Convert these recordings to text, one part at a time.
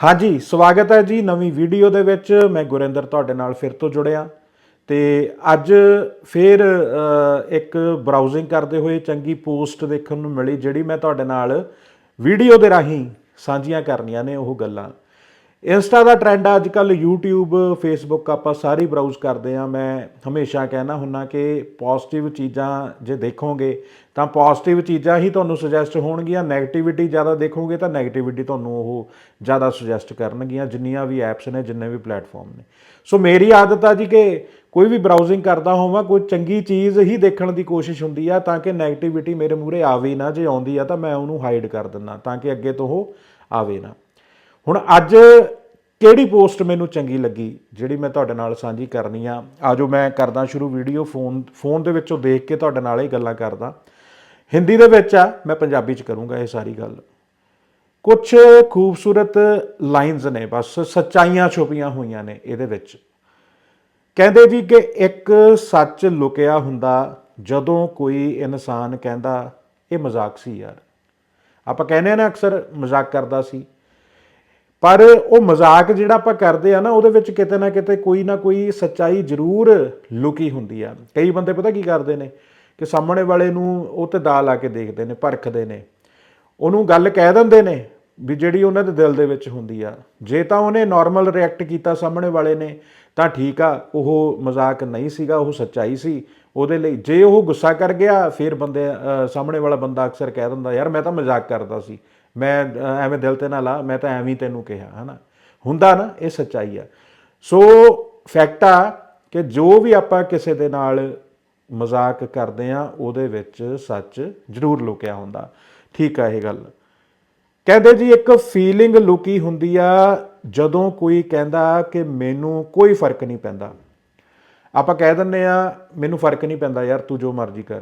ਹਾਂਜੀ, ਸਵਾਗਤ ਹੈ ਜੀ ਨਵੀਂ ਵੀਡੀਓ ਦੇ ਵਿੱਚ। ਮੈਂ ਗੁਰਿੰਦਰ ਤੁਹਾਡੇ ਨਾਲ ਫਿਰ ਤੋਂ ਜੁੜਿਆ। ਤੇ ਅੱਜ ਫਿਰ ਇੱਕ ਬਰਾਊਜ਼ਿੰਗ ਕਰਦੇ ਹੋਏ ਚੰਗੀ ਪੋਸਟ ਦੇਖਣ ਨੂੰ ਮਿਲੀ, ਜਿਹੜੀ ਮੈਂ ਤੁਹਾਡੇ ਨਾਲ ਵੀਡੀਓ ਦੇ ਰਾਹੀਂ ਸਾਂਝੀਆਂ ਕਰਨੀਆਂ ਨੇ ਉਹ ਗੱਲਾਂ। ਇੰਸਟਾ ਦਾ ਟ੍ਰੈਂਡ ਅੱਜ ਕੱਲ YouTube, Facebook ਆਪਾਂ ਸਾਰੀ ਬਰਾਊਜ਼ ਕਰਦੇ ਆ। ਮੈਂ ਹਮੇਸ਼ਾ ਕਹਿਣਾ ਹੁੰਨਾ ਕਿ ਪੋਜ਼ਿਟਿਵ ਚੀਜ਼ਾਂ ਜੇ ਦੇਖੋਗੇ, ਤਾਂ ਪੋਜ਼ਿਟਿਵ ਚੀਜ਼ਾਂ ਹੀ ਤੁਹਾਨੂੰ ਸੁਜੈਸਟ ਹੋਣਗੀਆਂ। ਨੈਗੇਟਿਵਿਟੀ ਜ਼ਿਆਦਾ ਦੇਖੋਗੇ ਤਾਂ ਨੈਗੇਟਿਵਿਟੀ ਤੁਹਾਨੂੰ ਉਹ ਜ਼ਿਆਦਾ ਸੁਜੈਸਟ ਕਰਨਗੀਆਂ, ਜਿੰਨੀਆਂ ਵੀ ਐਪਸ ਨੇ, ਜਿੰਨੇ ਵੀ ਪਲੇਟਫਾਰਮ ਨੇ। ਸੋ ਮੇਰੀ ਆਦਤ ਆ ਜੀ ਕਿ ਕੋਈ ਵੀ ਬਰਾਊਜ਼ਿੰਗ ਕਰਦਾ ਹੋਵਾਂ, ਕੋਈ ਚੰਗੀ ਚੀਜ਼ ਹੀ ਦੇਖਣ ਦੀ ਕੋਸ਼ਿਸ਼ ਹੁੰਦੀ ਆ, ਤਾਂ ਕਿ ਨੈਗੇਟਿਵਿਟੀ ਮੇਰੇ ਮੂਹਰੇ ਆਵੇ ਨਾ। ਜੇ ਆਉਂਦੀ ਆ ਤਾਂ ਮੈਂ ਉਹਨੂੰ ਹਾਈਡ ਕਰ ਦਿੰਦਾ ਤਾਂ ਕਿ ਅੱਗੇ ਤੋਂ ਉਹ ਆਵੇ ਨਾ। ਹੁਣ ਅੱਜ ਕਿਹੜੀ ਪੋਸਟ ਮੈਨੂੰ ਚੰਗੀ ਲੱਗੀ, ਜਿਹੜੀ ਮੈਂ ਤੁਹਾਡੇ ਨਾਲ ਸਾਂਝੀ ਕਰਨੀ ਆ? ਆਜੋ ਮੈਂ ਕਰਦਾ ਸ਼ੁਰੂ ਵੀਡੀਓ ਫੋਨ ਫੋਨ ਦੇ ਵਿੱਚੋਂ ਦੇਖ ਕੇ ਤੁਹਾਡੇ ਨਾਲ ਇਹ ਗੱਲਾਂ ਕਰਦਾ। ਹਿੰਦੀ ਦੇ ਵਿੱਚ ਆ, ਮੈਂ ਪੰਜਾਬੀ ਚ ਕਰੂੰਗਾ ਇਹ ਸਾਰੀ ਗੱਲ। ਕੁਝ ਖੂਬਸੂਰਤ ਲਾਈਨਸ ਨੇ, ਬਸ ਸੱਚਾਈਆਂ ਛੁਪੀਆਂ ਹੋਈਆਂ ਨੇ ਇਹਦੇ ਵਿੱਚ। ਕਹਿੰਦੇ ਜੀ ਕਿ ਇੱਕ ਸੱਚ ਲੁਕਿਆ ਹੁੰਦਾ, ਜਦੋਂ ਕੋਈ ਇਨਸਾਨ ਕਹਿੰਦਾ, ਇਹ ਮਜ਼ਾਕ ਸੀ ਯਾਰ। ਆਪਾਂ ਕਹਿੰਦੇ ਆ ਨਾ ਅਕਸਰ ਮਜ਼ਾਕ ਕਰਦਾ ਸੀ। ਪਰ ਉਹ ਮਜ਼ਾਕ ਜਿਹੜਾ ਆਪਾਂ ਕਰਦੇ ਆ ਨਾ, ਉਹਦੇ ਵਿੱਚ ਕਿਤੇ ਨਾ ਕਿਤੇ ਕੋਈ ਨਾ ਕੋਈ ਸੱਚਾਈ ਜ਼ਰੂਰ ਲੁਕੀ ਹੁੰਦੀ ਆ। ਕਈ ਬੰਦੇ ਪਤਾ ਕੀ ਕਰਦੇ ਨੇ ਕਿ ਸਾਹਮਣੇ ਵਾਲੇ ਨੂੰ ਉਹ ਤੇ ਦਾ ਲਾ ਕੇ ਦੇਖਦੇ ਨੇ ਪਰਖਦੇ ਨੇ। ਉਹਨੂੰ ਗੱਲ ਕਹਿ ਦਿੰਦੇ ਨੇ ਵੀ ਜਿਹੜੀ ਉਹਨਾਂ ਦੇ ਦਿਲ ਦੇ ਵਿੱਚ ਹੁੰਦੀ ਆ। ਜੇ ਤਾਂ ਉਹਨੇ ਨਾਰਮਲ ਰਿਐਕਟ ਕੀਤਾ ਸਾਹਮਣੇ ਵਾਲੇ ਨੇ, ਤਾਂ ਠੀਕ ਆ, ਉਹ ਮਜ਼ਾਕ ਨਹੀਂ ਸੀਗਾ, ਉਹ ਸੱਚਾਈ ਸੀ। ਉਹਦੇ ਲਈ ਜੇ ਉਹ ਗੁੱਸਾ ਕਰ ਗਿਆ, ਫਿਰ ਬੰਦੇ ਸਾਹਮਣੇ ਵਾਲਾ ਬੰਦਾ ਅਕਸਰ ਕਹਿ ਦਿੰਦਾ, ਯਾਰ ਮੈਂ ਤਾਂ ਮਜ਼ਾਕ ਕਰਦਾ ਸੀ। ਮੈਂ ਐਵੇਂ ਦਿਲ ਤੇ ਨਾ ਲਾ, ਮੈਂ ਤਾਂ ਐਵੇਂ ਤੈਨੂੰ ਕਿਹਾ, ਹਨਾ? ਹੁੰਦਾ ਨਾ, ਇਹ ਸੱਚਾਈ ਆ। ਸੋ ਫੈਕਟ ਆ ਕਿ ਜੋ ਵੀ ਆਪਾਂ ਕਿਸੇ ਦੇ ਨਾਲ ਮਜ਼ਾਕ ਕਰਦੇ ਆ, ਉਹਦੇ ਵਿੱਚ ਸੱਚ ਜ਼ਰੂਰ ਲੁਕਿਆ ਹੁੰਦਾ। ਠੀਕ ਆ ਇਹ ਗੱਲ। ਕਹਿੰਦੇ ਜੀ, ਇੱਕ ਫੀਲਿੰਗ ਲੁਕੀ ਹੁੰਦੀ ਆ ਜਦੋਂ ਕੋਈ ਕਹਿੰਦਾ ਕਿ ਮੈਨੂੰ ਕੋਈ ਫ਼ਰਕ ਨਹੀਂ ਪੈਂਦਾ। ਆਪਾਂ ਕਹਿ ਦਿੰਨੇ ਆ, ਮੈਨੂੰ ਫ਼ਰਕ ਨਹੀਂ ਪੈਂਦਾ ਯਾਰ, ਤੂੰ ਜੋ ਮਰਜ਼ੀ ਕਰ।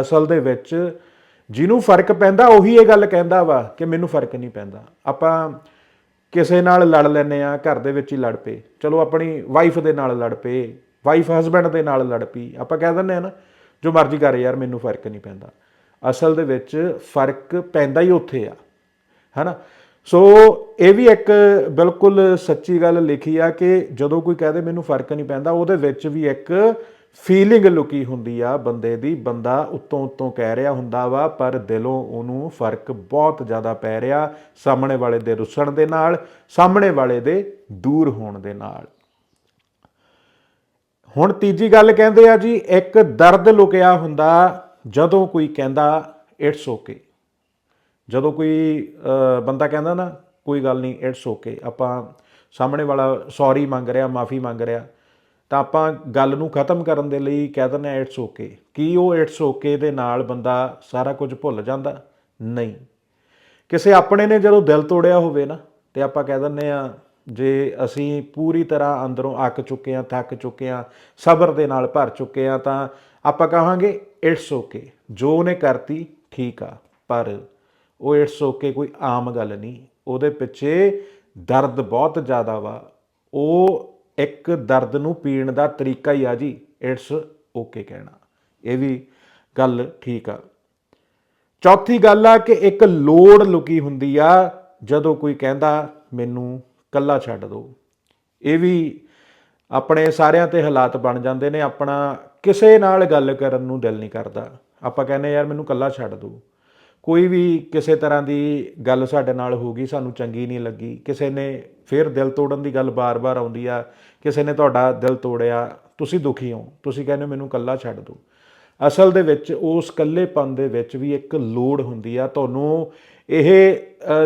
ਅਸਲ ਦੇ ਵਿੱਚ ਜਿਹਨੂੰ ਫ਼ਰਕ ਪੈਂਦਾ, ਉਹੀ ਇਹ ਗੱਲ ਕਹਿੰਦਾ ਵਾ ਕਿ ਮੈਨੂੰ ਫ਼ਰਕ ਨਹੀਂ ਪੈਂਦਾ। ਆਪਾਂ ਕਿਸੇ ਨਾਲ ਲੜ ਲੈਨੇ ਆ ਘਰ ਦੇ ਵਿੱਚ ਹੀ ਲੜ ਪਏ। ਚਲੋ, ਆਪਣੀ ਵਾਈਫ ਦੇ ਨਾਲ ਲੜ ਪਏ ਵਾਈਫ ਹਸਬੰਡ ਦੇ ਨਾਲ ਲੜ ਪਈ। ਆਪਾਂ ਕਹਿ ਦਿੰਨੇ ਆ ਨਾ, ਜੋ ਮਰਜ਼ੀ ਕਰ ਯਾਰ, ਮੈਨੂੰ ਫ਼ਰਕ ਨਹੀਂ ਪੈਂਦਾ। ਅਸਲ ਦੇ ਵਿੱਚ ਫ਼ਰਕ ਪੈਂਦਾ ਹੀ ਉੱਥੇ ਆ, ਹੈਨਾ? ਸੋ ਇਹ ਵੀ ਇੱਕ ਬਿਲਕੁਲ ਸੱਚੀ ਗੱਲ ਲਿਖੀ ਆ ਕਿ ਜਦੋਂ ਕੋਈ ਕਹਦੇ ਮੈਨੂੰ ਫ਼ਰਕ ਨਹੀਂ ਪੈਂਦਾ, ਉਹਦੇ ਵਿੱਚ ਵੀ ਇੱਕ ਫੀਲਿੰਗ ਲੁਕੀ ਹੁੰਦੀ ਆ ਬੰਦੇ ਦੀ, ਬੰਦਾ ਉੱਤੋਂ ਉੱਤੋਂ ਕਹਿ ਰਿਹਾ ਹੁੰਦਾ ਵਾ, ਪਰ ਦਿਲੋਂ ਉਹਨੂੰ ਫ਼ਰਕ ਬਹੁਤ ਜ਼ਿਆਦਾ ਪੈ ਰਿਹਾ ਸਾਹਮਣੇ ਵਾਲੇ ਦੇ ਰੁੱਸਣ ਦੇ ਨਾਲ, ਸਾਹਮਣੇ ਵਾਲੇ ਦੇ ਦੂਰ ਹੋਣ ਦੇ ਨਾਲ। ਹੁਣ ਤੀਜੀ ਗੱਲ ਕਹਿੰਦੇ ਆ ਜੀ, ਇੱਕ ਦਰਦ ਲੁਕਿਆ ਹੁੰਦਾ ਜਦੋਂ ਕੋਈ ਕਹਿੰਦਾ ਇਟਸ ਓਕੇ ਜਦੋਂ ਕੋਈ ਬੰਦਾ ਕਹਿੰਦਾ ਨਾ, ਕੋਈ ਗੱਲ ਨਹੀਂ ਇਟਸ ਓਕੇ ਆਪਾਂ ਸਾਹਮਣੇ ਵਾਲਾ ਸੌਰੀ ਮੰਗ ਰਿਹਾ, ਮਾਫੀ ਮੰਗ ਰਿਹਾ ਤਾਂ ਆਪਾਂ ਗੱਲ ਨੂੰ ਖਤਮ ਕਰਨ ਦੇ ਲਈ ਕਹਿ ਦਿੰਦੇ ਆ ਇਟਸ ਓਕੇ ਕੀ ਉਹ ਇਟਸ ਓਕੇ ਦੇ ਨਾਲ ਬੰਦਾ ਸਾਰਾ ਕੁਝ ਭੁੱਲ ਜਾਂਦਾ? ਨਹੀਂ। ਕਿਸੇ ਆਪਣੇ ਨੇ ਜਦੋਂ ਦਿਲ ਤੋੜਿਆ ਹੋਵੇ ਨਾ, ਤੇ ਆਪਾਂ ਕਹਿ ਦਿੰਦੇ ਆ ਜੇ ਅਸੀਂ ਪੂਰੀ ਤਰ੍ਹਾਂ ਅੰਦਰੋਂ ਅੱਕ ਚੁੱਕੇ ਆ ਥੱਕ ਚੁੱਕੇ ਆ ਸਬਰ ਦੇ ਨਾਲ ਭਰ ਚੁੱਕੇ ਆ ਤਾਂ ਆਪਾਂ ਕਹਾਂਗੇ ਇਟਸ ਓਕੇ ਜੋ ਉਹਨੇ ਕਰਤੀ, ਠੀਕ ਆ, ਪਰ ਉਹ ਇਟਸ ਓਕੇ ਕੋਈ ਆਮ ਗੱਲ ਨਹੀਂ। ਉਹਦੇ ਪਿੱਛੇ ਦਰਦ ਬਹੁਤ ਜ਼ਿਆਦਾ ਵਾ। ਉਹ ਇੱਕ ਦਰਦ ਨੂੰ ਪੀਣ ਦਾ ਤਰੀਕਾ ਹੀ ਆ ਜੀ ਇਟਸ ਓਕੇ ਕਹਿਣਾ। ਇਹ ਵੀ ਗੱਲ ਠੀਕ ਆ। ਚੌਥੀ ਗੱਲ ਆ ਕਿ ਇੱਕ ਲੋੜ ਲੁਕੀ ਹੁੰਦੀ ਆ, ਜਦੋਂ ਕੋਈ ਕਹਿੰਦਾ, ਮੈਨੂੰ ਕੱਲਾ ਛੱਡ ਦਿਓ ਇਹ ਵੀ ਆਪਣੇ ਸਾਰਿਆਂ ਤੇ ਹਾਲਾਤ ਬਣ ਜਾਂਦੇ ਨੇ, ਆਪਣਾ ਕਿਸੇ ਨਾਲ ਗੱਲ ਕਰਨ ਨੂੰ ਦਿਲ ਨਹੀਂ ਕਰਦਾ। ਆਪਾਂ ਕਹਿੰਦੇ ਯਾਰ, ਮੈਨੂੰ ਕੱਲਾ ਛੱਡ ਦਿਓ ਕੋਈ ਵੀ ਕਿਸੇ ਤਰ੍ਹਾਂ ਦੀ ਗੱਲ ਸਾਡੇ ਨਾਲ ਹੋ ਗਈ, ਸਾਨੂੰ ਚੰਗੀ ਨਹੀਂ ਲੱਗੀ, ਕਿਸੇ ਨੇ ਫਿਰ ਦਿਲ ਤੋੜਨ ਦੀ ਗੱਲ ਬਾਰ-ਬਾਰ ਆਉਂਦੀ ਆ, ਕਿਸੇ ਨੇ ਤੁਹਾਡਾ ਦਿਲ ਤੋੜਿਆ, ਤੁਸੀਂ ਦੁਖੀ ਹੋ, ਤੁਸੀਂ ਕਹਿੰਦੇ ਹੋ ਮੈਨੂੰ ਕੱਲਾ ਛੱਡ ਦਿਓ। ਅਸਲ ਦੇ ਵਿੱਚ ਉਸ ਇਕੱਲੇਪਨ ਦੇ ਵਿੱਚ ਵੀ ਇੱਕ ਲੋੜ ਹੁੰਦੀ ਆ, ਤੁਹਾਨੂੰ ਇਹ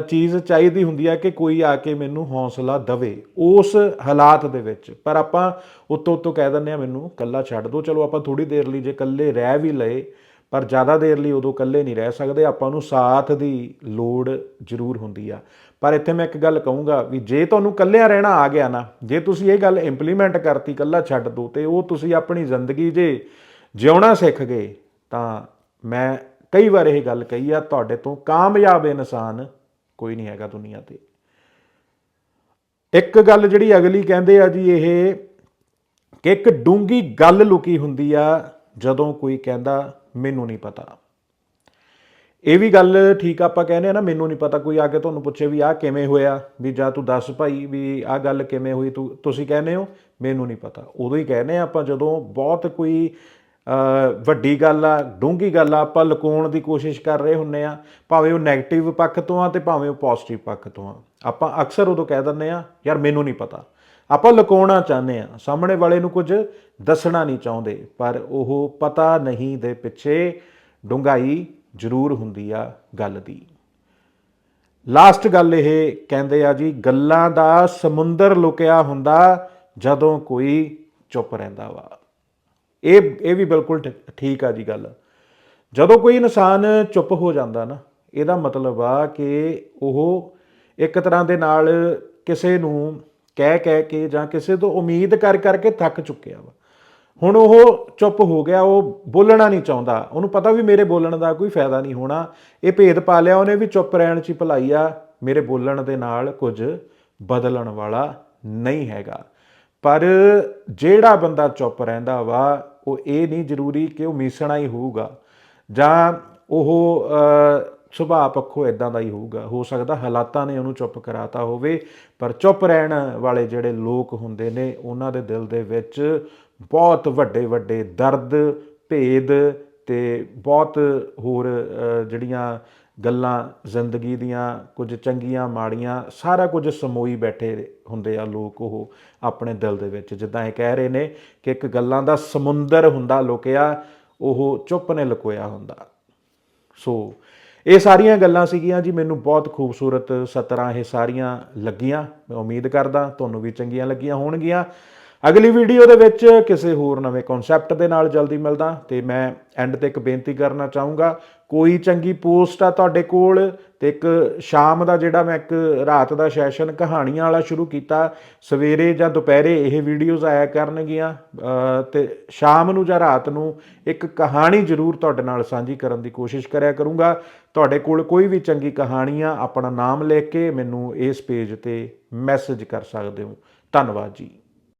ਚੀਜ਼ ਚਾਹੀਦੀ ਹੁੰਦੀ ਆ ਕਿ ਕੋਈ ਆ ਕੇ ਮੈਨੂੰ ਹੌਸਲਾ ਦਵੇ ਉਸ ਹਾਲਾਤ ਦੇ ਵਿੱਚ। ਪਰ ਆਪਾਂ ਉੱਤੋਂ ਉੱਤੋਂ ਕਹਿ ਦਿੰਦੇ ਆ, ਮੈਨੂੰ ਕੱਲਾ ਛੱਡ ਦਿਓ। ਚਲੋ ਆਪਾਂ ਥੋੜੀ ਦੇਰ ਲਈ ਜੇ ਇਕੱਲੇ ਰਹਿ ਵੀ ਲਏ, ਪਰ ਜ਼ਿਆਦਾ ਦੇਰ ਲਈ ਉਦੋਂ ਇਕੱਲੇ ਨਹੀਂ ਰਹਿ ਸਕਦੇ, ਆਪਾਂ ਨੂੰ ਸਾਥ ਦੀ ਲੋੜ ਜ਼ਰੂਰ ਹੁੰਦੀ ਆ। ਪਰ ਇੱਥੇ ਮੈਂ ਇੱਕ ਗੱਲ ਕਹੂੰਗਾ ਵੀ ਜੇ ਤੁਹਾਨੂੰ ਇਕੱਲਿਆਂ ਰਹਿਣਾ ਆ ਗਿਆ ਨਾ, ਜੇ ਤੁਸੀਂ ਇਹ ਗੱਲ ਇੰਪਲੀਮੈਂਟ ਕਰਤੀ, ਇਕੱਲਾ ਛੱਡ ਦੋ, ਤੇ ਉਹ ਤੁਸੀਂ ਆਪਣੀ ਜ਼ਿੰਦਗੀ ਜੇ ਜਿਉਣਾ ਸਿੱਖ ਗਏ, ਤਾਂ ਮੈਂ ਕਈ ਵਾਰ ਇਹ ਗੱਲ ਕਹੀ ਆ, ਤੁਹਾਡੇ ਤੋਂ ਕਾਮਯਾਬ ਇਨਸਾਨ ਕੋਈ ਨਹੀਂ ਹੈਗਾ ਦੁਨੀਆ ਤੇ। ਇੱਕ ਗੱਲ ਜਿਹੜੀ ਅਗਲੀ ਕਹਿੰਦੇ ਆ ਜੀ ਇਹ ਕਿ ਇੱਕ ਡੂੰਗੀ ਗੱਲ ਲੁਕੀ ਹੁੰਦੀ ਆ, ਜਦੋਂ ਕੋਈ ਕਹਿੰਦਾ, ਮੈਨੂੰ ਨਹੀਂ ਪਤਾ। ਇਹ ਵੀ ਗੱਲ ਠੀਕ ਆਪਾਂ ਕਹਿੰਦੇ ਆ ਨਾ, ਮੈਨੂੰ ਨਹੀਂ ਪਤਾ, ਕੋਈ ਆ ਕੇ ਤੁਹਾਨੂੰ ਪੁੱਛੇ ਵੀ ਆਹ ਕਿਵੇਂ ਹੋਇਆ, ਵੀ ਜਾਂ ਤੂੰ ਦੱਸ ਭਾਈ ਵੀ ਆਹ ਗੱਲ ਕਿਵੇਂ ਹੋਈ, ਤੂੰ, ਤੁਸੀਂ ਕਹਿੰਦੇ ਹੋ, ਮੈਨੂੰ ਨਹੀਂ ਪਤਾ। ਉਦੋਂ ਹੀ ਕਹਿੰਦੇ ਆ ਆਪਾਂ, ਜਦੋਂ ਬਹੁਤ ਕੋਈ ਵੱਡੀ ਗੱਲ ਆ, ਡੂੰਘੀ ਗੱਲ ਆ, ਆਪਾਂ ਲੁਕਾਉਣ ਦੀ ਕੋਸ਼ਿਸ਼ ਕਰ ਰਹੇ ਹੁੰਨੇ ਆ, ਭਾਵੇਂ ਉਹ 네ਗੇਟਿਵ ਪੱਖ ਤੋਂ ਆ ਤੇ ਭਾਵੇਂ ਉਹ ਪੋਜ਼ਿਟਿਵ ਪੱਖ ਤੋਂ ਆ। ਆਪਾਂ ਅਕਸਰ ਉਦੋਂ ਕਹਿ ਦਿੰਦੇ ਆ, ਯਾਰ ਮੈਨੂੰ ਨਹੀਂ ਪਤਾ। ਆਪਾਂ ਲੁਕਾਉਣਾ ਚਾਹੁੰਦੇ ਆ, ਸਾਹਮਣੇ ਵਾਲੇ ਨੂੰ ਕੁਝ ਦੱਸਣਾ ਨਹੀਂ ਚਾਹੁੰਦੇ, ਪਰ ਉਹ ਪਤਾ ਨਹੀਂ ਦੇ ਪਿੱਛੇ ਡੂੰਘਾਈ ਜ਼ਰੂਰ ਹੁੰਦੀ ਆ ਗੱਲ ਦੀ। ਲਾਸਟ ਗੱਲ ਇਹ ਕਹਿੰਦੇ ਆ ਜੀ, ਗੱਲਾਂ ਦਾ ਸਮੁੰਦਰ ਲੁਕਿਆ ਹੁੰਦਾ ਜਦੋਂ ਕੋਈ ਚੁੱਪ ਰਹਿੰਦਾ ਵਾ। ਇਹ ਇਹ ਵੀ ਬਿਲਕੁਲ ਠ- ਠੀਕ ਆ ਜੀ ਗੱਲ। ਜਦੋਂ ਕੋਈ ਇਨਸਾਨ ਚੁੱਪ ਹੋ ਜਾਂਦਾ ਨਾ, ਇਹਦਾ ਮਤਲਬ ਆ ਕਿ ਉਹ ਇੱਕ ਤਰ੍ਹਾਂ ਦੇ ਨਾਲ ਕਿਸੇ ਨੂੰ ਕਹਿ ਕਹਿ ਕੇ ਜਾਂ ਕਿਸੇ ਤੋਂ ਉਮੀਦ ਕਰ ਕਰਕੇ ਥੱਕ ਚੁੱਕਿਆ ਵਾ। ਹੁਣ ਉਹ ਚੁੱਪ ਹੋ ਗਿਆ, ਉਹ ਬੋਲਣਾ ਨਹੀਂ ਚਾਹੁੰਦਾ। ਉਹਨੂੰ ਪਤਾ ਵੀ ਮੇਰੇ ਬੋਲਣ ਦਾ ਕੋਈ ਫਾਇਦਾ ਨਹੀਂ ਹੋਣਾ। ਇਹ ਭੇਦ ਪਾ ਲਿਆ ਉਹਨੇ ਵੀ ਚੁੱਪ ਰਹਿਣ 'ਚ ਹੀ ਭਲਾਈ ਆ। ਮੇਰੇ ਬੋਲਣ ਦੇ ਨਾਲ ਕੁਝ ਬਦਲਣ ਵਾਲਾ ਨਹੀਂ ਹੈਗਾ। ਪਰ ਜਿਹੜਾ ਬੰਦਾ ਚੁੱਪ ਰਹਿੰਦਾ ਵਾ, ਉਹ ਇਹ ਨਹੀਂ ਜ਼ਰੂਰੀ ਕਿ ਉਹ ਮੀਸਣਾ ਹੀ ਹੋਊਗਾ। ਜਾਂ ਉਹ ਸੁਭਾਅ ਪੱਖੋਂ ਇਦਾਂ ਦਾ ਹੀ ਹੋਊਗਾ। ਹੋ ਸਕਦਾ ਹਾਲਾਤਾਂ ਨੇ ਉਹਨੂੰ ਚੁੱਪ ਕਰਾਤਾ ਹੋਵੇ, ਪਰ ਚੁੱਪ ਰਹਿਣ ਵਾਲੇ ਜਿਹੜੇ ਲੋਕ ਹੁੰਦੇ ਨੇ, ਉਹਨਾਂ ਦੇ ਦਿਲ ਦੇ ਵਿੱਚ ਬਹੁਤ ਵੱਡੇ ਵੱਡੇ ਦਰਦ, ਭੇਦ ਤੇ ਬਹੁਤ ਹੋਰ ਜਿਹੜੀਆਂ ਗੱਲਾਂ ਜ਼ਿੰਦਗੀ ਦੀਆਂ ਕੁਝ ਚੰਗੀਆਂ, ਮਾੜੀਆਂ, ਸਾਰਾ ਕੁਝ ਸਮੋਈ ਬੈਠੇ ਹੁੰਦੇ ਆ ਲੋਕ ਉਹ ਆਪਣੇ ਦਿਲ ਦੇ ਵਿੱਚ। ਜਿੱਦਾਂ ਇਹ ਕਹਿ ਰਹੇ ਨੇ ਕਿ ਇੱਕ ਗੱਲਾਂ ਦਾ ਸਮੁੰਦਰ ਹੁੰਦਾ ਲੁਕਿਆ, ਉਹ ਚੁੱਪ ਨੇ ਲੁਕੋਇਆ ਹੁੰਦਾ। ਸੋ ਇਹ ਸਾਰੀਆਂ ਗੱਲਾਂ ਸੀਗੀਆਂ ਜੀ, ਮੈਨੂੰ ਬਹੁਤ ਖੂਬਸੂਰਤ ਸਤਰਾਂ ਇਹ ਸਾਰੀਆਂ ਲੱਗੀਆਂ। ਮੈਂ ਉਮੀਦ ਕਰਦਾ ਤੁਹਾਨੂੰ ਵੀ ਚੰਗੀਆਂ ਲੱਗੀਆਂ ਹੋਣਗੀਆਂ। ਅਗਲੀ ਵੀਡੀਓ ਦੇ ਵਿੱਚ ਕਿਸੇ ਹੋਰ ਨਵੇਂ ਕਨਸੈਪਟ ਦੇ ਨਾਲ ਜਲਦੀ ਮਿਲਦਾ ਤੇ ਮੈਂ ਐਂਡ ਤੇ ਇੱਕ ਬੇਨਤੀ ਕਰਨਾ ਚਾਹੂੰਗਾ। ਕੋਈ ਚੰਗੀ ਪੋਸਟ ਆ ਤੁਹਾਡੇ ਕੋਲ ਤੇ ਇੱਕ ਸ਼ਾਮ ਦਾ ਜਿਹੜਾ ਮੈਂ ਇੱਕ ਰਾਤ ਦਾ ਸੈਸ਼ਨ ਕਹਾਣੀਆਂ ਵਾਲਾ ਸ਼ੁਰੂ ਕੀਤਾ ਸਵੇਰੇ ਜਾਂ ਦੁਪਹਿਰੇ ਇਹ ਵੀਡੀਓਜ਼ ਆਇਆ ਕਰਨਗੀਆਂ ਅ, ਤੇ ਸ਼ਾਮ ਨੂੰ ਜਾਂ ਰਾਤ ਨੂੰ ਇੱਕ ਕਹਾਣੀ ਜ਼ਰੂਰ ਤੁਹਾਡੇ ਨਾਲ ਸਾਂਝੀ ਕਰਨ ਦੀ ਕੋਸ਼ਿਸ਼ ਕਰਿਆ ਕਰੂੰਗਾ। ਤੁਹਾਡੇ ਕੋਲ ਕੋਈ ਵੀ ਚੰਗੀ ਕਹਾਣੀ ਆ ਆਪਣਾ ਨਾਮ ਲਿਖ ਕੇ ਮੈਨੂੰ ਇਸ ਪੇਜ ਤੇ ਮੈਸੇਜ ਕਰ ਸਕਦੇ ਹੋ। ਧੰਨਵਾਦ ਜੀ।